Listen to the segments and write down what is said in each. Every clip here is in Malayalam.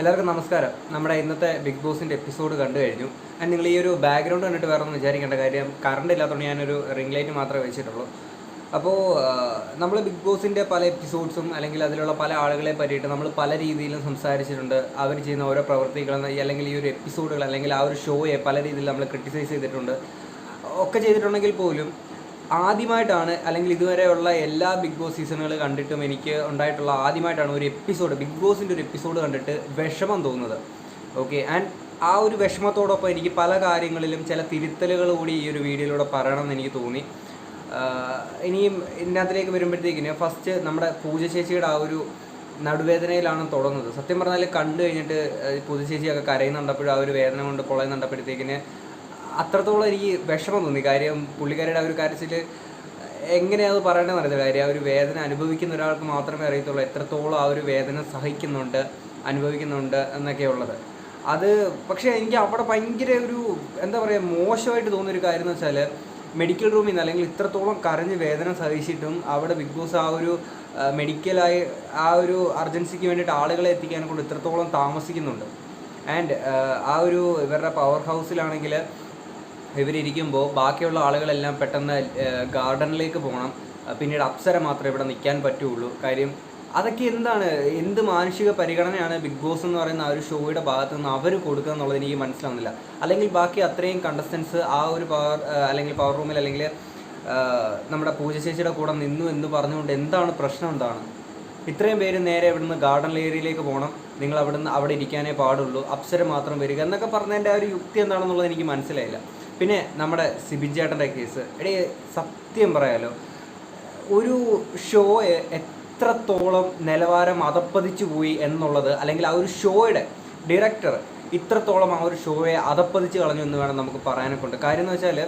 എല്ലാവർക്കും നമസ്കാരം. നമ്മുടെ ഇന്നത്തെ ബിഗ് ബോസിന്റെ എപ്പിസോഡ് കണ്ടു കഴിഞ്ഞു. ആൻഡ് നിങ്ങൾ ഈ ഒരു ബാക്ക്ഗ്രൗണ്ട് കണ്ടിട്ട് വേറെ ഒന്നും വിചാരിക്കേണ്ട കാര്യം കറണ്ട് ഇല്ലാത്തതുകൊണ്ട് ഞാനൊരു റിംഗ് ലൈറ്റ് മാത്രമേ വെച്ചിട്ടുള്ളൂ. അപ്പോൾ നമ്മൾ ബിഗ് ബോസിന്റെ പല എപ്പിസോഡ്സും അല്ലെങ്കിൽ അതിലുള്ള പല ആളുകളെ പറ്റിയിട്ട് നമ്മൾ പല രീതിയിലും സംസാരിച്ചിട്ടുണ്ട്. അവർ ചെയ്യുന്ന ഓരോ പ്രവൃത്തികളും അല്ലെങ്കിൽ ഈ ഒരു എപ്പിസോഡുകൾ അല്ലെങ്കിൽ ആ ഒരു ഷോയെ പല രീതിയിൽ നമ്മൾ ക്രിട്ടിസൈസ് ചെയ്തിട്ടുണ്ട്. ഒക്കെ ചെയ്തിട്ടുണ്ടെങ്കിൽ പോലും ആദ്യമായിട്ടാണ് അല്ലെങ്കിൽ ഇതുവരെയുള്ള എല്ലാ ബിഗ് ബോസ് സീസണുകൾ കണ്ടിട്ടും എനിക്ക് ഉണ്ടായിട്ടുള്ള ആദ്യമായിട്ടാണ് ഒരു എപ്പിസോഡ് ബിഗ് ബോസിന്റെ ഒരു എപ്പിസോഡ് കണ്ടിട്ട് വിഷമം തോന്നുന്നത്. ഓക്കെ ആൻഡ് ആ ഒരു വിഷമത്തോടൊപ്പം എനിക്ക് പല കാര്യങ്ങളിലും ചില തിരുത്തലുകൾ കൂടി ഈ ഒരു വീഡിയോയിലൂടെ പറയണം എന്ന് എനിക്ക് തോന്നി. ഇനിയും ഇതിനകത്തിലേക്ക് വരുമ്പോഴത്തേക്കിന് ഫസ്റ്റ് നമ്മുടെ പൂജ ചേച്ചിയുടെ ആ ഒരു നടുവേദനയിലാണ് തുടങ്ങുന്നത്. സത്യം പറഞ്ഞാൽ കണ്ടു കഴിഞ്ഞിട്ട് പൂജ ചേച്ചിയൊക്കെ കരയുന്നുണ്ടപ്പോഴും ആ ഒരു വേദന കൊണ്ട് പൊളയുന്നുണ്ടപ്പോഴത്തേക്കിന് അത്രത്തോളം എനിക്ക് വിഷമം തോന്നി. കാര്യം പുള്ളിക്കാരിയുടെ ആ ഒരു കാര്യത്തിൽ എങ്ങനെയാണ് പറയണമെന്ന് അറിയത്തില്ല. കാര്യം ആ ഒരു വേദന അനുഭവിക്കുന്ന ഒരാൾക്ക് മാത്രമേ അറിയത്തുള്ളൂ. എത്രത്തോളം ആ ഒരു വേദന സഹിക്കുന്നുണ്ട് അനുഭവിക്കുന്നുണ്ട് എന്നൊക്കെ ഉള്ളത്. അത് പക്ഷേ എനിക്ക് അവിടെ ഭയങ്കര ഒരു എന്താ പറയുക മോശമായിട്ട് തോന്നിയൊരു കാര്യം എന്ന് വെച്ചാൽ മെഡിക്കൽ റൂമിൽ നിന്ന് അല്ലെങ്കിൽ ഇത്രത്തോളം കരഞ്ഞ് വേദന സഹിച്ചിട്ടും അവിടെ ബിഗ് ബോസ് ആ ഒരു മെഡിക്കലായി ആ ഒരു അർജൻസിക്ക് വേണ്ടിയിട്ട് ആളുകളെ എത്തിക്കാൻ കൊണ്ട് ഇത്രത്തോളം താമസിക്കുന്നുണ്ട്. ആൻഡ് ആ ഒരു ഇവരുടെ പവർ ഹൗസിലാണെങ്കിൽ ഇവരിയ്ക്കുമ്പോൾ ബാക്കിയുള്ള ആളുകളെല്ലാം പെട്ടെന്ന് ഗാർഡനിലേക്ക് പോകണം. പിന്നീട് അപ്സര മാത്രം ഇവിടെ നിൽക്കാൻ പറ്റുള്ളൂ. കാര്യം അതൊക്കെ എന്താണ്? എന്ത് മാനുഷിക പരിഗണനയാണ് ബിഗ് ബോസ് എന്ന് പറയുന്ന ആ ഒരു ഷോയുടെ ഭാഗത്ത് നിന്ന് അവർ കൊടുക്കുക എന്നുള്ളത് എനിക്ക് മനസ്സിലാവുന്നില്ല. അല്ലെങ്കിൽ ബാക്കി അത്രയും കണ്ടസ്റ്റൻസ് ആ ഒരു പവർ അല്ലെങ്കിൽ പവർ റൂമിൽ അല്ലെങ്കിൽ നമ്മുടെ പൂജ ചേച്ചിയുടെ കൂടെ നിന്നു എന്ന് പറഞ്ഞുകൊണ്ട് എന്താണ് പ്രശ്നം എന്താണ്? ഇത്രയും പേര് നേരെ ഇവിടുന്ന് ഗാർഡൻ ഏരിയയിലേക്ക് പോകണം. നിങ്ങൾ അവിടുന്ന് അവിടെ ഇരിക്കാനേ പാടുള്ളൂ. അപ്സര മാത്രം വരിക എന്നൊക്കെ പറഞ്ഞതിന്റെ ആ ഒരു യുക്തി എന്താണെന്നുള്ളത് എനിക്ക് മനസ്സിലായില്ല. പിന്നെ നമ്മുടെ സിബിൻ ചേട്ടന്റെ കേസ്. എടി സത്യം പറയാലോ ഒരു ഷോയെ എത്രത്തോളം നിലവാരം അതപ്പതിച്ചു പോയി എന്നുള്ളത് അല്ലെങ്കിൽ ആ ഒരു ഷോയുടെ ഡയറക്ടർ ഇത്രത്തോളം ആ ഒരു ഷോയെ അതപ്പതിച്ച് കളഞ്ഞു എന്ന് വേണം നമുക്ക് പറയാനൊക്കെ കാര്യം എന്ന് വെച്ചാൽ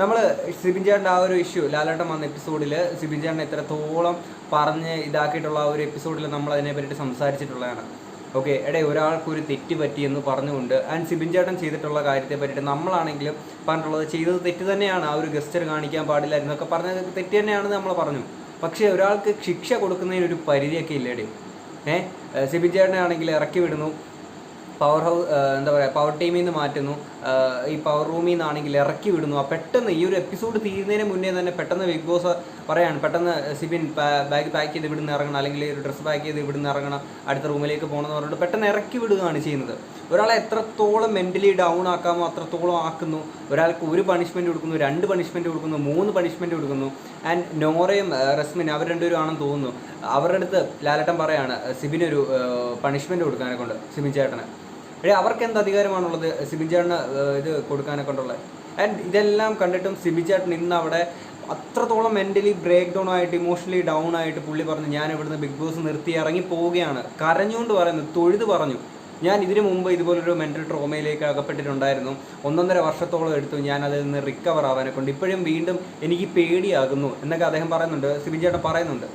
നമ്മൾ സിബിൻ ചേട്ടന്റെ ആ ഒരു ഇഷ്യൂ ലാലേട്ടൻ വന്ന എപ്പിസോഡിൽ സിബിൻ ചേട്ടൻ എത്രത്തോളം പറഞ്ഞ് ഇതാക്കിയിട്ടുള്ള ആ ഒരു എപ്പിസോഡിൽ നമ്മൾ അതിനെ പറ്റിയിട്ട് സംസാരിച്ചിട്ടുള്ളതാണ്. ഓക്കെ എടേ ഒരാൾക്കൊരു തെറ്റ് പറ്റിയെന്ന് പറഞ്ഞുകൊണ്ട് ആൻഡ് സിബിൻ ചേട്ടൻ ചെയ്തിട്ടുള്ള കാര്യത്തെ പറ്റിയിട്ട് നമ്മളാണെങ്കിലും പറഞ്ഞിട്ടുള്ളത് ചെയ്തത് തെറ്റ് തന്നെയാണ്. ആ ഒരു ഗസ്റ്റർ കാണിക്കാൻ പാടില്ലായിരുന്നു എന്നൊക്കെ പറഞ്ഞത് തെറ്റ് തന്നെയാണെന്ന് നമ്മൾ പറഞ്ഞു. പക്ഷേ ഒരാൾക്ക് ശിക്ഷ കൊടുക്കുന്നതിനൊരു പരിധിയൊക്കെ ഇല്ലേടേ. ഏഹ് സിബിൻ ചേട്ടനെ ആണെങ്കിൽ ഇറക്കി വിടുന്നു. പവർ ഹൗസ് എന്താ പറയുക പവർ ടീമിൽ നിന്ന് മാറ്റുന്നു. ഈ പവർ റൂമിൽ നിന്നാണെങ്കിൽ ഇറക്കി വിടുന്നു. ആ പെട്ടെന്ന് ഈ ഒരു എപ്പിസോഡ് തീരുന്നതിന് മുന്നേ തന്നെ പെട്ടെന്ന് ബിഗ് ബോസ് പറയാണ് പെട്ടെന്ന് സിബിൻ ബാഗ് പാക്ക് ചെയ്ത് ഇവിടുന്ന് ഇറങ്ങണം അല്ലെങ്കിൽ ഒരു ഡ്രസ്സ് പാക്ക് ചെയ്ത് ഇവിടുന്ന് ഇറങ്ങണം അടുത്ത റൂമിലേക്ക് പോകണമെന്ന് പറഞ്ഞിട്ട് പെട്ടെന്ന് ഇറക്കി വിടുകയാണ് ചെയ്യുന്നത്. ഒരാളെ എത്രത്തോളം മെന്റലി ഡൗൺ ആക്കാമോ അത്രത്തോളം ആക്കുന്നു. ഒരാൾക്ക് ഒരു പണിഷ്മെന്റ് കൊടുക്കുന്നു രണ്ട് പണിഷ്മെന്റ് കൊടുക്കുന്നു മൂന്ന് പണിഷ്മെന്റ് കൊടുക്കുന്നു. ആൻഡ് നോറയും റസ്മിൻ അവർ രണ്ടുപേരും ആണെന്ന് തോന്നുന്നു. അവരുടെ അടുത്ത് ലാലട്ടൻ പറയാണ് സിബിനൊരു പണിഷ്മെന്റ് കൊടുക്കാനെ കൊണ്ട് സിബിൻ ചേട്ടന്. അവർക്ക് എന്ത് അധികാരമാണുള്ളത്? സിബിൻ ചേട്ടന് ഇത് കൊടുക്കാനൊക്കെ കൊണ്ടുള്ളത് ആൻഡ് ഇതെല്ലാം കണ്ടിട്ടും സിബിൻ ചേട്ടൻ ഇന്ന് അവിടെ അത്രത്തോളം മെന്റലി ബ്രേക്ക് ഡൗൺ ആയിട്ട് ഇമോഷണലി ഡൗൺ ആയിട്ട് പുള്ളി പറഞ്ഞു ഞാൻ ഇവിടുന്ന് ബിഗ് ബോസ് നിർത്തി ഇറങ്ങി പോവുകയാണ്. കരഞ്ഞുകൊണ്ട് പറയുന്നു തൊഴുത് പറഞ്ഞു. ഞാൻ ഇതിനു മുമ്പ് ഇതുപോലൊരു മെന്റൽ ട്രോമയിലേക്ക് അകപ്പെട്ടിട്ടുണ്ടായിരുന്നു. ഒന്നൊന്നര വർഷത്തോളം എടുത്തു ഞാൻ അതിൽ നിന്ന് റിക്കവർ ആവാനെ കൊണ്ട്. ഇപ്പോഴും വീണ്ടും എനിക്ക് പേടിയാകുന്നു എന്നൊക്കെ അദ്ദേഹം പറയുന്നുണ്ട് സിബിൻ ചേട്ടൻ പറയുന്നുണ്ട്.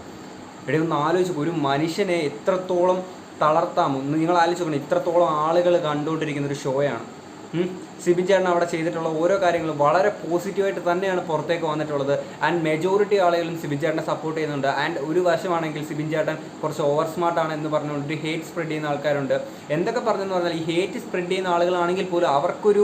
എടേ ഒന്ന് ആലോചിച്ചു ഒരു മനുഷ്യനെ എത്രത്തോളം തളർത്താമോ നിങ്ങൾ ആലോചിച്ച് നോക്കണം ഇത്രത്തോളം ആളുകൾ കണ്ടുകൊണ്ടിരിക്കുന്ന ഒരു ഷോയാണ്. സിബി ചേട്ടൻ അവിടെ ചെയ്തിട്ടുള്ള ഓരോ കാര്യങ്ങളും വളരെ പോസിറ്റീവായിട്ട് തന്നെയാണ് പുറത്തേക്ക് വന്നിട്ടുള്ളത്. ആൻഡ് മെജോറിറ്റി ആളുകളും സിബിൻ ചേട്ടനെ സപ്പോർട്ട് ചെയ്യുന്നുണ്ട്. ആൻഡ് ഒരു വശമാണെങ്കിൽ സിബിൻ ചേട്ടൻ കുറച്ച് ഓവർ സ്മാർട്ടാണ് എന്ന് പറഞ്ഞുകൊണ്ട് ഹേറ്റ് സ്പ്രെഡ് ചെയ്യുന്ന ആൾക്കാരുണ്ട്. എന്തൊക്കെ പറഞ്ഞെന്ന് പറഞ്ഞാൽ ഈ ഹേറ്റ് സ്പ്രെഡ് ചെയ്യുന്ന ആളുകളാണെങ്കിൽ പോലും അവർക്കൊരു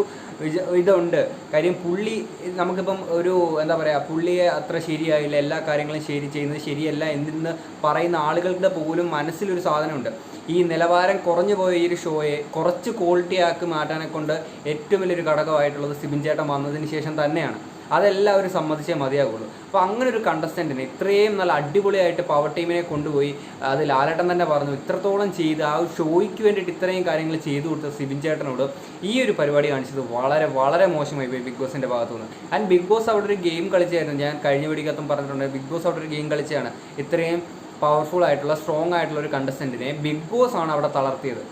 ഇതുണ്ട്. കാര്യം പുള്ളി നമുക്കിപ്പം ഒരു എന്താ പറയുക പുള്ളിയെ അത്ര ശരിയായില്ല. എല്ലാ കാര്യങ്ങളും ശരി ചെയ്യുന്നത് ശരിയല്ല എന്തെന്ന് പറയുന്ന ആളുകളുടെ പോലും മനസ്സിലൊരു സാധനമുണ്ട്. ഈ നിലവാരം കുറഞ്ഞു പോയ ഈ ഒരു ഷോയെ കുറച്ച് ക്വാളിറ്റി ആക്കി മാറ്റാനെ കൊണ്ട് ഏറ്റവും വലിയൊരു ഘടകമായിട്ടുള്ളത് സിബിൻ ചേട്ടൻ വന്നതിന് ശേഷം തന്നെയാണ്. അതെല്ലാവരും സമ്മതിച്ചേ മതിയാകുള്ളൂ അപ്പോൾ അങ്ങനെ ഒരു കണ്ടസ്റ്റന്റിനെ ഇത്രയും നല്ല അടിപൊളിയായിട്ട് പവർ ടീമിനെ കൊണ്ടുപോയി അത് ലാലേട്ടൻ തന്നെ പറഞ്ഞു ഇത്രത്തോളം ചെയ്ത് ആ ഷോയ്ക്ക് വേണ്ടിയിട്ട് ഇത്രയും കാര്യങ്ങൾ ചെയ്തു കൊടുത്ത സിബിൻ ചേട്ടനോട് ഈ ഒരു പരിപാടി കാണിച്ചത് വളരെ വളരെ മോശമായി പോയി ബിഗ് ബോസിന്റെ ഭാഗത്തു നിന്ന് ആൻഡ് ബിഗ് ബോസ് അവിടെ ഒരു ഗെയിം കളിച്ചായിരുന്നു. ഞാൻ കഴിഞ്ഞ വീടിക്കത്തും പറഞ്ഞിട്ടുണ്ട്. ബിഗ് ബോസ് അവിടെ ഒരു ഗെയിം കളിച്ചാണ്. ഇത്രയും പവർഫുൾ ആയിട്ടുള്ള സ്ട്രോങ് ആയിട്ടുള്ള ഒരു കണ്ടസ്റ്റന്റിനെ ബിഗ് ബോസ് ആണ് അവിടെ തളർത്തിയത്.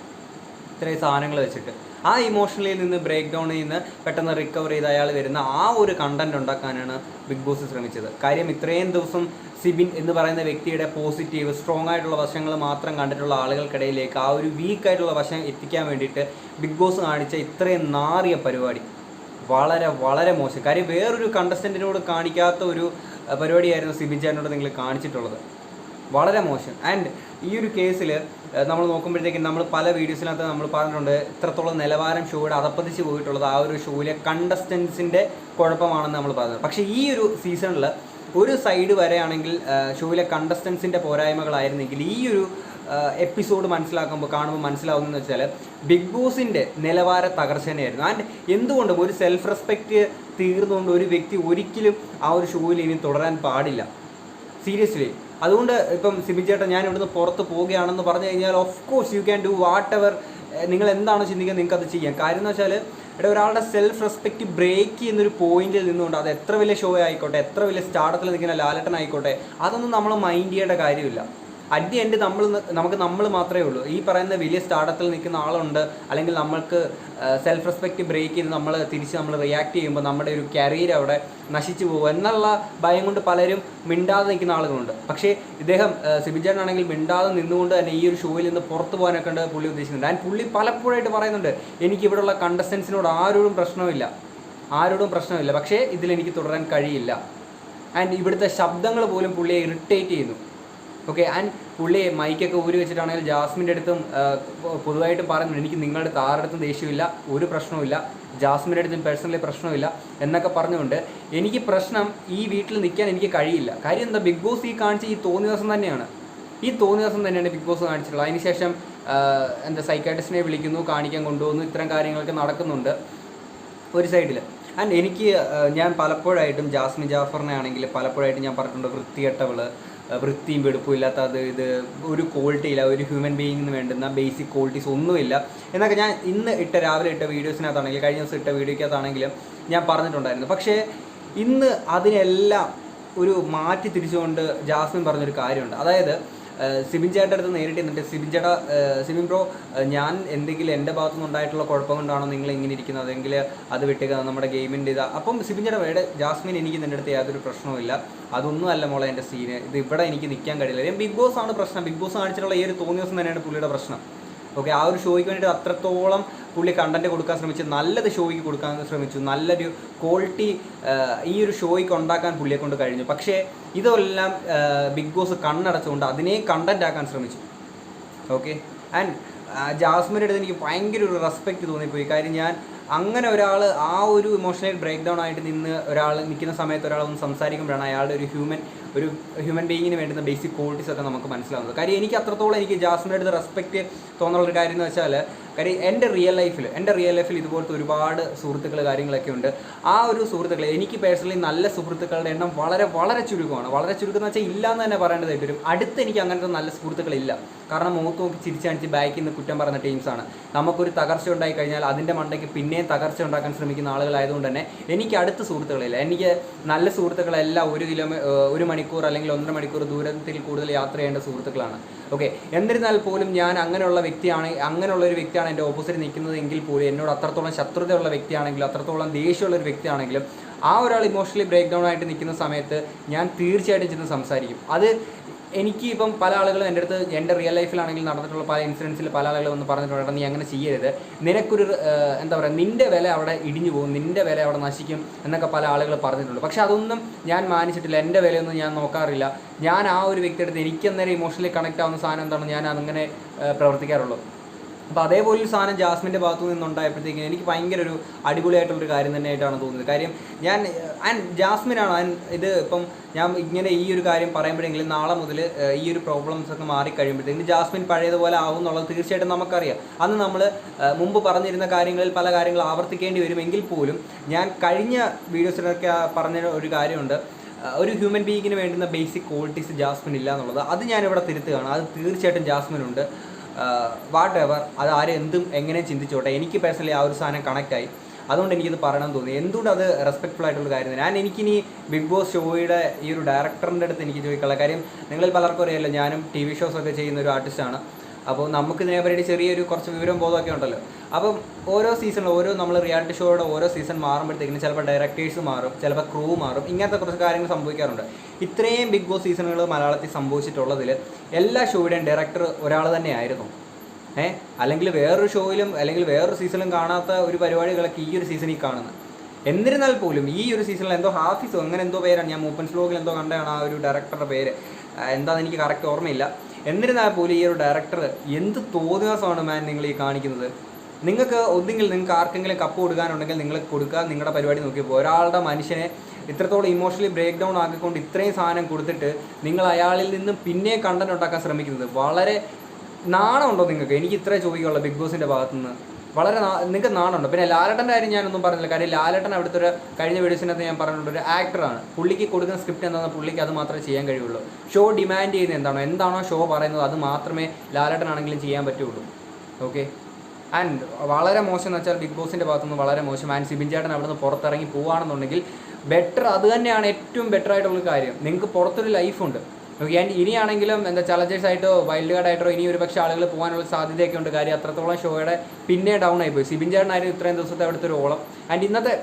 ഇത്രയും സാധനങ്ങൾ വെച്ചിട്ട്. ആ ഇമോഷണലിൽ നിന്ന് ബ്രേക്ക് ഡൗണിൽ നിന്ന് പെട്ടെന്ന് റിക്കവർ ചെയ്ത് അയാൾ വരുന്ന ആ ഒരു കണ്ടന്റ് ഉണ്ടാക്കാനാണ് ബിഗ് ബോസ് ശ്രമിച്ചത്. കാര്യം ഇത്രയും ദിവസം സിബിൻ എന്ന് പറയുന്ന വ്യക്തിയുടെ പോസിറ്റീവ് സ്ട്രോങ് ആയിട്ടുള്ള വശങ്ങൾ മാത്രം കണ്ടിട്ടുള്ള ആളുകൾക്കിടയിലേക്ക് ആ ഒരു വീക്ക് ആയിട്ടുള്ള വശം എത്തിക്കാൻ വേണ്ടിയിട്ട് ബിഗ് ബോസ് കാണിച്ച ഇത്രയും നാറിയ പരിപാടി. വളരെ വളരെ മോശം. കാര്യം വേറൊരു കണ്ടസ്റ്റന്റിനോട് കാണിക്കാത്ത ഒരു പരിപാടിയായിരുന്നു സിബിൻ ചേട്ടനോട് നിങ്ങൾ കാണിച്ചിട്ടുള്ളത്. വളരെ മോശം. ആൻഡ് ഈ ഒരു കേസിൽ നമ്മൾ നോക്കുമ്പോഴത്തേക്കും നമ്മൾ പല വീഡിയോസിനകത്ത് നമ്മൾ പറഞ്ഞിട്ടുണ്ട് ഇത്രത്തോളം നിലവാരം ഷോയുടെ അതപ്പതിച്ച് പോയിട്ടുള്ളത് ആ ഒരു ഷോയിലെ കണ്ടസ്റ്റൻസിന്റെ കുഴപ്പമാണെന്ന് നമ്മൾ പറഞ്ഞത് പക്ഷേ ഈ ഒരു സീസണിൽ ഒരു സൈഡ് വരെയാണെങ്കിൽ ഷോയിലെ കണ്ടസ്റ്റൻസിന്റെ പോരായ്മകളായിരുന്നെങ്കിൽ ഈ ഒരു എപ്പിസോഡ് മനസ്സിലാക്കുമ്പോൾ കാണുമ്പോൾ മനസ്സിലാവുന്നതെന്ന് വെച്ചാൽ ബിഗ് ബോസിന്റെ നിലവാര തകർച്ച തന്നെയായിരുന്നു ആൻഡ് എന്തുകൊണ്ടും ഒരു സെൽഫ് റെസ്പെക്റ്റ് തീർന്നുകൊണ്ട് ഒരു വ്യക്തി ഒരിക്കലും ആ ഒരു ഷോയിൽ ഇനി തുടരാൻ പാടില്ല. സീരിയസ്ലി അതുകൊണ്ട് ഇപ്പം സിബി ചേട്ടൻ ഞാൻ ഇവിടുന്ന് പുറത്ത് പോവുകയാണെന്ന് പറഞ്ഞു കഴിഞ്ഞാൽ of course you can do what ever നിങ്ങൾ എന്താണ് ചിന്തിക്കുക നിങ്ങൾക്ക് അത് ചെയ്യാം. കാര്യം എന്ന് വെച്ചാൽ ഇവിടെ ഒരാളുടെ സെൽഫ് റെസ്പെക്റ്റ് ബ്രേക്ക് ചെയ്യുന്നൊരു പോയിന്റിൽ നിന്നുകൊണ്ട് അത് എത്ര വലിയ ഷോ ആയിക്കോട്ടെ എത്ര വലിയ സ്റ്റാർട്ടത്തിൽ നിൽക്കുന്ന ലാലട്ടൻ ആയിക്കോട്ടെ അതൊന്നും നമ്മൾ മൈൻഡ് ചെയ്യേണ്ട കാര്യമില്ല. അറ്റ് ദി എൻഡ് നമ്മൾ നമുക്ക് നമ്മൾ മാത്രമേ ഉള്ളൂ. ഈ പറയുന്ന വലിയ സ്റ്റാർട്ടത്തിൽ നിൽക്കുന്ന ആളുണ്ട്. അല്ലെങ്കിൽ നമ്മൾക്ക് സെൽഫ് റെസ്പെക്റ്റ് ബ്രേക്ക് ചെയ്ത് നമ്മൾ തിരിച്ച് നമ്മൾ റിയാക്ട് ചെയ്യുമ്പോൾ നമ്മുടെ ഒരു കരിയർ അവിടെ നശിച്ചു പോകും എന്നുള്ള ഭയം കൊണ്ട് പലരും മിണ്ടാതെ നിൽക്കുന്ന ആളുകളുണ്ട്. പക്ഷേ ഇദ്ദേഹം സിബിജാനാണെങ്കിൽ മിണ്ടാതെ നിന്നുകൊണ്ട് തന്നെ ഈ ഒരു ഷോയിൽ നിന്ന് പുറത്തു പോകാനൊക്കെ ഉണ്ട് പുള്ളി ഉദ്ദേശിക്കുന്നുണ്ട് ആൻഡ് പുള്ളി പലപ്പോഴായിട്ട് പറയുന്നുണ്ട് എനിക്ക് ഇവിടെയുള്ള കണ്ടസ്റ്റൻസിനോട് ആരോടും പ്രശ്നമില്ല. ആരോടും പ്രശ്നമില്ല. പക്ഷേ ഇതിലെനിക്ക് തുടരാൻ കഴിയില്ല. ആൻഡ് ഇവിടുത്തെ ശബ്ദങ്ങൾ പോലും പുള്ളിയെ ഇറിറ്റേറ്റ് ചെയ്യുന്നു. ഓക്കെ ആൻഡ് പുള്ളി മൈക്കൊക്കെ ഊരി വെച്ചിട്ടാണെങ്കിൽ ജാസ്മിന്റെ അടുത്തും പൊതുവായിട്ടും പറയുന്നുണ്ട് എനിക്ക് നിങ്ങളുടെ അടുത്തും ദേഷ്യമില്ല ഒരു പ്രശ്നവുമില്ല ജാസ്മിന്റെ അടുത്തും പേഴ്സണലി പ്രശ്നമില്ല എന്നൊക്കെ പറഞ്ഞുകൊണ്ട് എനിക്ക് പ്രശ്നം ഈ വീട്ടിൽ നിൽക്കാൻ എനിക്ക് കഴിയില്ല. കാര്യം എന്താ ബിഗ് ബോസ് ഈ കാണിച്ച ഈ തോന്നിയ ദിവസം തന്നെയാണ്. ഈ തോന്നിയ ദിവസം തന്നെയാണ് ബിഗ് ബോസ് കാണിച്ചിട്ടുള്ളത്. അതിനുശേഷം എന്താ സൈക്കാട്രിസ്റ്റിനെ വിളിക്കുന്നു കാണിക്കാൻ കൊണ്ടുപോകുന്നു ഇത്തരം കാര്യങ്ങളൊക്കെ നടക്കുന്നുണ്ട് ഒരു സൈഡിൽ ആൻഡ് എനിക്ക് ഞാൻ പലപ്പോഴായിട്ടും ജാസ്മിൻ ജാഫറിനെ ആണെങ്കിൽ പലപ്പോഴായിട്ടും ഞാൻ പറഞ്ഞിട്ടുണ്ട് വൃത്തികെട്ടവൾ വൃത്തിയും വെടുപ്പും ഇല്ലാത്ത അത് ഇത് ഒരു ക്വാളിറ്റി ഇല്ല ഒരു ഹ്യൂമൻ ബീയിങ്ങിന് വേണ്ടുന്ന ബേസിക് ക്വാളിറ്റീസ് ഒന്നുമില്ല. എന്നൊക്കെ ഞാൻ ഇന്ന് ഇട്ട രാവിലെ ഇട്ട വീഡിയോസിനകത്താണെങ്കിലും കഴിഞ്ഞ ദിവസം ഇട്ട വീഡിയോക്കകത്താണെങ്കിലും ഞാൻ പറഞ്ഞിട്ടുണ്ടായിരുന്നു. പക്ഷേ ഇന്ന് അതിനെല്ലാം ഒരു മാറ്റി തിരിച്ചുകൊണ്ട് ജാസ്മിൻ പറഞ്ഞൊരു കാര്യമുണ്ട്. അതായത് സിബിൻ ചേട്ടന്റെ അടുത്ത് നേരിട്ട് എന്നിട്ട് സിബിൻ ചേട്ടാ സിബിൻ ബ്രോ ഞാൻ എന്തെങ്കിലും എന്റെ ഭാഗത്തുനിന്ന് ഉണ്ടായിട്ടുള്ള കുഴപ്പം കൊണ്ടാണോ നിങ്ങൾ ഇങ്ങനെ ഇരിക്കുന്നത്? എങ്കിൽ അത് വിട്ടുക നമ്മുടെ ഗെയിമിന്റെ ഇതാ. അപ്പം സിബിൻ ചേട്ടാ വേടെ ജാസ്മിൻ എനിക്ക് നിന്റെ അടുത്ത് യാതൊരു പ്രശ്നവുമില്ല അതൊന്നും അല്ല മോളെ എന്റെ സീന് ഇത് ഇവിടെ എനിക്ക് നിൽക്കാൻ കഴിയില്ല. ഞാൻ ബിഗ് ബോസ് ആണ് പ്രശ്നം. ബിഗ് ബോസ് കാണിച്ചിട്ടുള്ള ഈ ഒരു തോന്നിയ ദിവസം തന്നെയാണ് പുള്ളിയുടെ പ്രശ്നം. ഓക്കെ ആ ഒരു ഷോയ്ക്ക് വേണ്ടിയിട്ട് അത്രത്തോളം പുള്ളി കണ്ടന്റ് കൊടുക്കാൻ ശ്രമിച്ചു നല്ലത് ഷോയ്ക്ക് കൊടുക്കാൻ ശ്രമിച്ചു. നല്ലൊരു ക്വാളിറ്റി ഈ ഒരു ഷോയ്ക്ക് ഉണ്ടാക്കാൻ പുള്ളിയെ കൊണ്ട് കഴിഞ്ഞു. പക്ഷേ ഇതെല്ലാം ബിഗ് ബോസ് കണ്ണടച്ചുകൊണ്ട് അതിനെ കണ്ടന്റ് ആക്കാൻ ശ്രമിച്ചു. ഓക്കെ ആൻഡ് ജാസ്മിന്റെ അടുത്ത് എനിക്ക് ഭയങ്കര ഒരു റെസ്പെക്റ്റ് തോന്നിപ്പോയി. കാര്യം ഞാൻ അങ്ങനെ ഒരാൾ ആ ഒരു ഇമോഷണൽ ബ്രേക്ക് ഡൗൺ ആയിട്ട് നിന്ന് ഒരാൾ നിൽക്കുന്ന സമയത്ത് ഒരാൾ ഒന്ന് സംസാരിക്കുമ്പോഴാണ് അയാളുടെ ഒരു ഹ്യൂമൻ ഒരു ഹ്യൂമൻ ബീയിങ്ങിന് വേണ്ടുന്ന ബേസിക് ക്വാളിറ്റീസ് ഒക്കെ നമുക്ക് മനസ്സിലാവുന്നത്. കാര്യം എനിക്ക് അത്രത്തോളം എനിക്ക് ജാസ്മിന്റെ അടുത്ത് റെസ്പെക്റ്റ് ഒരു കാര്യം എന്ന് വെച്ചാൽ കാര്യം എന്റെ റിയൽ ലൈഫിൽ എന്റെ റിയൽ ലൈഫിൽ ഇതുപോലത്തെ ഒരുപാട് സുഹൃത്തുക്കൾ കാര്യങ്ങളൊക്കെ ഉണ്ട്. ആ ഒരു സുഹൃത്തുക്കൾ എനിക്ക് പേഴ്സണലി നല്ല സുഹൃത്തുക്കളുടെ എണ്ണം വളരെ വളരെ ചുരുക്കമാണ്. വളരെ ചുരുക്കം എന്ന് വെച്ചാൽ ഇല്ല എന്ന് തന്നെ പറയേണ്ടതായിട്ട് വരും. അടുത്ത് എനിക്ക് അങ്ങനത്തെ നല്ല സുഹൃത്തുക്കളില്ല. കാരണം മുഖത്ത് നോക്കി ചിരിച്ചാണിച്ച് ബാക്കിൽ നിന്ന് കുറ്റം പറഞ്ഞ ടീംസാണ് നമുക്കൊരു തകർച്ച ഉണ്ടായി കഴിഞ്ഞാൽ അതിന്റെ മണ്ടയ്ക്ക് പിന്നെയും തകർച്ച ഉണ്ടാക്കാൻ ശ്രമിക്കുന്ന ആളുകളായതുകൊണ്ട് തന്നെ എനിക്ക് അടുത്ത സുഹൃത്തുക്കളില്ല. എനിക്ക് നല്ല സുഹൃത്തുക്കളെല്ലാം ഒരു കിലോമീ ഒരു മണിക്കൂർ അല്ലെങ്കിൽ ഒന്നര മണിക്കൂർ ദൂരത്തിൽ കൂടുതൽ യാത്ര ചെയ്യേണ്ട സുഹൃത്തുക്കളാണ്. ഓക്കെ എന്നിരുന്നാൽ പോലും ഞാൻ അങ്ങനെയുള്ള വ്യക്തിയാണ് അങ്ങനെയുള്ള ഒരു വ്യക്തിയാണ് എന്റെ ഓപ്പോസിറ്റ് നിൽക്കുന്നത് എങ്കിൽ പോലും എന്നോട് അത്രത്തോളം ശത്രുതയുള്ള വ്യക്തിയാണെങ്കിലും അത്രത്തോളം ദേഷ്യമുള്ള ഒരു വ്യക്തിയാണെങ്കിലും ആ ഒരാൾ ഇമോഷണലി ബ്രേക്ക് ഡൗൺ ആയിട്ട് നിൽക്കുന്ന സമയത്ത് ഞാൻ തീർച്ചയായിട്ടും ചെന്ന് സംസാരിക്കും. അത് എനിക്ക് ഇപ്പം പല ആളുകളും എന്റെ അടുത്ത് എന്റെ റിയൽ ലൈഫിലാണെങ്കിൽ നടന്നിട്ടുള്ള പല ഇൻസിഡൻസിൽ പല ആളുകൾ വന്ന് പറഞ്ഞിട്ടുണ്ട് നീ അങ്ങനെ ചെയ്യരുത്. നിനക്കൊരു എന്താ പറയുക നിന്റെ വില അവിടെ ഇടിഞ്ഞു പോകും. നിന്റെ വില അവിടെ നശിക്കും എന്നൊക്കെ പല ആളുകൾ പറഞ്ഞിട്ടുണ്ട്. പക്ഷേ അതൊന്നും ഞാൻ മാനിച്ചിട്ടില്ല. എന്റെ വിലയൊന്നും ഞാൻ നോക്കാറില്ല. ഞാൻ ആ ഒരു വ്യക്തിയുടെ അടുത്ത് എനിക്ക് അന്നേരം ഇമോഷണലി കണക്ട് ആവുന്ന സാധനം എന്താണ്? ഞാൻ അങ്ങനെ പ്രവർത്തിക്കാറുള്ളൂ. അപ്പോൾ അതേപോലെ ഒരു സാധനം ജാസ്മിന്റെ ഭാഗത്തു നിന്നുണ്ടായപ്പോഴത്തേക്കും എനിക്ക് ഭയങ്കര ഒരു അടിപൊളിയായിട്ടുള്ളൊരു കാര്യം തന്നെയായിട്ടാണ് തോന്നുന്നത് കാര്യം ഞാൻ ആൻഡ് ജാസ്മിനാണ് ആൻഡ് ഇത് ഇപ്പം ഞാൻ ഇങ്ങനെ ഈ ഒരു കാര്യം പറയുമ്പോഴെങ്കിലും നാളെ മുതൽ ഈ ഒരു പ്രോബ്ലംസ് ഒക്കെ മാറിക്കഴിയുമ്പോഴത്തേക്കും ജാസ്മിൻ പഴയതുപോലെ ആവും എന്നുള്ളത് തീർച്ചയായിട്ടും നമുക്കറിയാം. അന്ന് നമ്മൾ മുമ്പ് പറഞ്ഞിരുന്ന കാര്യങ്ങളിൽ പല കാര്യങ്ങൾ ആവർത്തിക്കേണ്ടി വരുമെങ്കിൽ പോലും ഞാൻ കഴിഞ്ഞ വീഡിയോസിലൊക്കെ പറഞ്ഞ ഒരു കാര്യമുണ്ട്. ഒരു ഹ്യൂമൻ ബീയിങ്ങിന് വേണ്ടുന്ന ബേസിക് ക്വാളിറ്റീസ് ജാസ്മിൻ ഇല്ല എന്നുള്ളത്. അത് ഞാനിവിടെ തിരുത്തുകയാണ്. അത് തീർച്ചയായിട്ടും ജാസ്മിനുണ്ട്. വാട്ട് എവർ അത് ആരും എന്തും എങ്ങനെ ചിന്തിച്ചോട്ടെ എനിക്ക് പേഴ്സണലി ആ ഒരു സാധനം കണക്റ്റായി അതുകൊണ്ട് എനിക്കിത് പറയണം തോന്നി. എന്തുകൊണ്ട് അത് റെസ്പെക്ട്ഫുൾ ആയിട്ടുള്ള കാര്യം ഞാൻ എനിക്കിനി ബിഗ് ബോസ് ഷോയുടെ ഈ ഒരു ഡയറക്ടറിന്റെ അടുത്ത് എനിക്ക് ചോദിക്കാനുള്ള കാര്യം നിങ്ങളിൽ പലർക്കും അറിയാമല്ലോ ഞാനും ടി വി ഷോസ് ഒക്കെ ചെയ്യുന്ന ഒരു ആർട്ടിസ്റ്റാണ് അപ്പോൾ നമുക്ക് ഇതിനെ പറ്റി ചെറിയൊരു കുറച്ച് വിവരം ബോധമൊക്കെ ഉണ്ടല്ലോ. അപ്പം ഓരോ സീസണിൽ ഓരോ നമ്മൾ റിയാലിറ്റി ഷോയുടെ ഓരോ സീസൺ മാറുമ്പോഴത്തേക്കിനും ചിലപ്പോൾ ഡയറക്ടേഴ്സ് മാറും ചിലപ്പോൾ ക്രൂ മാറും. ഇങ്ങനത്തെ കുറച്ച് കാര്യങ്ങൾ സംഭവിക്കാറുണ്ട്. ഇത്രയും ബിഗ് ബോസ് സീസണുകൾ മലയാളത്തിൽ സംഭവിച്ചിട്ടുള്ളതിൽ എല്ലാ ഷോയുടെയും ഡയറക്ടർ ഒരാൾ തന്നെയായിരുന്നു. ഏഹ് അല്ലെങ്കിൽ വേറൊരു ഷോയിലും അല്ലെങ്കിൽ വേറൊരു സീസണിലും കാണാത്ത ഒരു പരിപാടികളൊക്കെ ഈ ഒരു സീസണിൽ കാണുന്നത്. എന്നിരുന്നാൽ പോലും ഈ ഒരു സീസണിൽ എന്തോ ഹാഫിസോ അങ്ങനെ എന്തോ പേരാണ്. ഞാൻ മൂപ്പൻസ് സ്ലോഗിൽ എന്തോ കണ്ടതാണ് ആ ഒരു ഡയറക്ടറുടെ പേര്. എന്താണെന്ന് എനിക്ക് കറക്റ്റ് ഓർമ്മയില്ല. എന്നിരുന്നാൽ പോലും ഈ ഒരു ഡയറക്ടർ എന്ത് തോന്നിവാസമാണ് മാൻ നിങ്ങൾ ഈ കാണിക്കുന്നത്? നിങ്ങൾക്ക് ഒന്നെങ്കിൽ നിങ്ങൾക്ക് ആർക്കെങ്കിലും കപ്പ് കൊടുക്കാനുണ്ടെങ്കിൽ നിങ്ങൾ കൊടുക്കുക നിങ്ങളുടെ പരിപാടി നോക്കി പോകും ഒരാളുടെ മനുഷ്യനെ ഇത്രത്തോളം ഇമോഷണലി ബ്രേക്ക് ഡൗൺ ആക്കിക്കൊണ്ട് ഇത്രയും സാധനം കൊടുത്തിട്ട് നിങ്ങൾ അയാളിൽ നിന്നും പിന്നെ കണ്ടന്റ് ഉണ്ടാക്കാൻ ശ്രമിക്കുന്നത് വളരെ നാണമുണ്ടോ നിങ്ങൾക്ക്? എനിക്ക് ഇത്രേ ചോദിക്കുള്ളൂ ബിഗ് ബോസിന്റെ ഭാഗത്തുനിന്ന്. വളരെ നിങ്ങൾക്ക് നാണുണ്ടോ? പിന്നെ ലാലട്ടന്റെ കാര്യം ഞാനൊന്നും പറഞ്ഞില്ല. കാര്യം ലാലട്ടൻ അവിടുത്തെ ഒരു കഴിഞ്ഞ വീഡിയോസിനകത്ത് ഞാൻ പറഞ്ഞിട്ടുണ്ട് ഒരു ആക്ടറാണ്. പുള്ളിക്ക് കൊടുക്കുന്ന സ്ക്രിപ്റ്റ് എന്താണെന്ന് പുള്ളിക്ക് അത് മാത്രമേ ചെയ്യാൻ കഴിയുള്ളൂ. ഷോ ഡിമാൻഡ് ചെയ്യുന്ന എന്താണോ? എന്താണോ ഷോ പറയുന്നത് അത് മാത്രമേ ലാലട്ടനാണെങ്കിലും ചെയ്യാൻ പറ്റുള്ളൂ. ഓക്കെ? ആൻഡ് വളരെ മോശം എന്ന് വെച്ചാൽ ബിഗ് ബോസിന്റെ ഭാഗത്തുനിന്ന് വളരെ മോശം. ആൻഡ് സിബിൻ ചേട്ടൻ അവിടെ നിന്ന് പുറത്തിറങ്ങി പോവുകയാണെന്നുണ്ടെങ്കിൽ ബെറ്റർ അത് തന്നെയാണ് ഏറ്റവും ബെറ്റർ ആയിട്ടുള്ള കാര്യം. നിങ്ങൾക്ക് പുറത്തൊരു ലൈഫുണ്ട്. ഓക്കെ ആൻഡ് ഇനിയാണെങ്കിലും എന്താ ചലഞ്ചേഴ്സ് ആയിട്ടോ വൈൽഡ് കാർഡ് ആയിട്ടോ ഇനി ഒരു പക്ഷേ ആളുകൾ പോകാനുള്ള സാധ്യതയൊക്കെ ഉണ്ട്. കാര്യം അത്രത്തോളം ഷോയുടെ പിന്നെ ഡൗൺ ആയിപ്പോയി സിബിൻ ചേട്ടനായിരുന്നു ഇത്രയും ദിവസത്തെ അവിടുത്തെ ഒരു ഓളം. ആൻഡ് ഇന്നത്തെ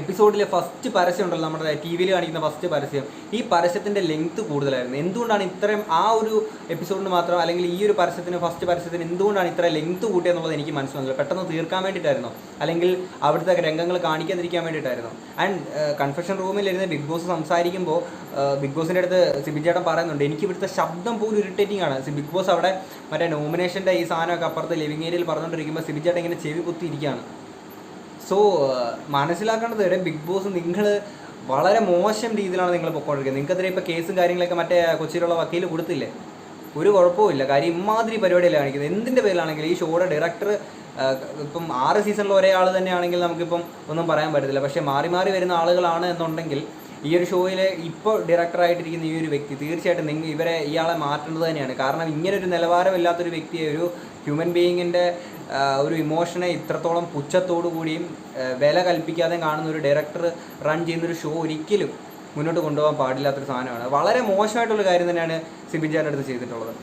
എപ്പിസോഡിലെ ഫസ്റ്റ് പരസ്യം ഉണ്ടല്ലോ നമ്മുടെ ടി വിയിൽ കാണിക്കുന്ന ഫസ്റ്റ് പരസ്യം. ഈ പരസ്യത്തിന്റെ ലെങ്ത് കൂടുതലായിരുന്നു. എന്തുകൊണ്ടാണ് ഇത്രയും ആ ഒരു എപ്പിസോഡിന് മാത്രം അല്ലെങ്കിൽ ഈ ഒരു പരസ്യത്തിന് ഫസ്റ്റ് പരസ്യത്തിന് എന്തുകൊണ്ടാണ് ഇത്ര ലെങ്ത് കൂട്ടിയെന്നുള്ളത് എനിക്ക് മനസ്സിലാകുന്നില്ല പെട്ടെന്ന് തീർക്കാൻ വേണ്ടിയിട്ടായിരുന്നു? അല്ലെങ്കിൽ അവിടുത്തെ രംഗങ്ങൾ കാണിക്കാതിരിക്കാൻ വേണ്ടിയിട്ടായിരുന്നു? ആൻഡ് കൺഫെഷൻ റൂമിലിരുന്ന് ബിഗ് ബോസ് സംസാരിക്കുമ്പോൾ ബിഗ് ബോസിന്റെ അടുത്ത് സിബി ചേട്ടൻ പറയുന്നുണ്ട് എനിക്ക് ഇവിടുത്തെ ശബ്ദം പോലും ഇറിറ്റേറ്റിംഗ് ആണ്. ബിഗ് ബോസ് അവിടെ മറ്റേ നോമിനേഷന്റെ ഈ സാധനമൊക്കെ അപ്പുറത്ത് ലിവിങ് ഏരിയയിൽ പറഞ്ഞുകൊണ്ടിരിക്കുമ്പോൾ സിബി ചേട്ടൻ ഇങ്ങനെ ചെവി കുത്തിയിരിക്കുകയാണ് സോ മനസ്സിലാക്കേണ്ടത് ഇവിടെ ബിഗ് ബോസ് നിങ്ങൾ വളരെ മോശം രീതിയിലാണ് നിങ്ങൾ പൊക്കോണ്ടിരിക്കുന്നത്. നിങ്ങൾക്കെതിരെ ഇപ്പോൾ കേസും കാര്യങ്ങളൊക്കെ മറ്റേ കൊച്ചിയിലുള്ള വക്കീൽ കൊടുത്തില്ലേ? ഒരു കുഴപ്പമില്ല കാര്യം ഇമാതിരി പരിപാടിയല്ല കാണിക്കുന്നത്. എന്തിന്റെ പേരിലാണെങ്കിലും ഈ ഷോയുടെ ഡയറക്ടർ ഇപ്പം ആറ് സീസണിൽ ഒരേ ആൾ തന്നെയാണെങ്കിൽ നമുക്കിപ്പം ഒന്നും പറയാൻ പറ്റത്തില്ല. പക്ഷേ മാറി മാറി വരുന്ന ആളുകളാണ് എന്നുണ്ടെങ്കിൽ ഈ ഒരു ഷോയിലെ ഇപ്പോൾ ഡയറക്ടറായിട്ടിരിക്കുന്ന ഈ ഒരു വ്യക്തി തീർച്ചയായിട്ടും നിങ്ങൾ ഇവരെ ഇയാളെ മാറ്റേണ്ടത് തന്നെയാണ്. കാരണം ഇങ്ങനെ ഒരു നിലവാരമില്ലാത്തൊരു വ്യക്തിയെ ഒരു ഹ്യൂമൻ ബീയിങ്ങിന്റെ ഒരു ഇമോഷനെ ഇത്രത്തോളം പുച്ഛത്തോടു കൂടിയും വില കൽപ്പിക്കാതെ കാണുന്ന ഒരു ഡയറക്ടർ റൺ ചെയ്യുന്ന ഒരു ഷോ ഒരിക്കലും മുന്നോട്ട് കൊണ്ടുപോകാൻ പാടില്ലാത്തൊരു സാധനമാണ്. വളരെ മോശമായിട്ടുള്ള കാര്യം തന്നെയാണ് സിബിൻ ചേട്ടൻ അടുത്ത് ചെയ്തിട്ടുള്ളത്.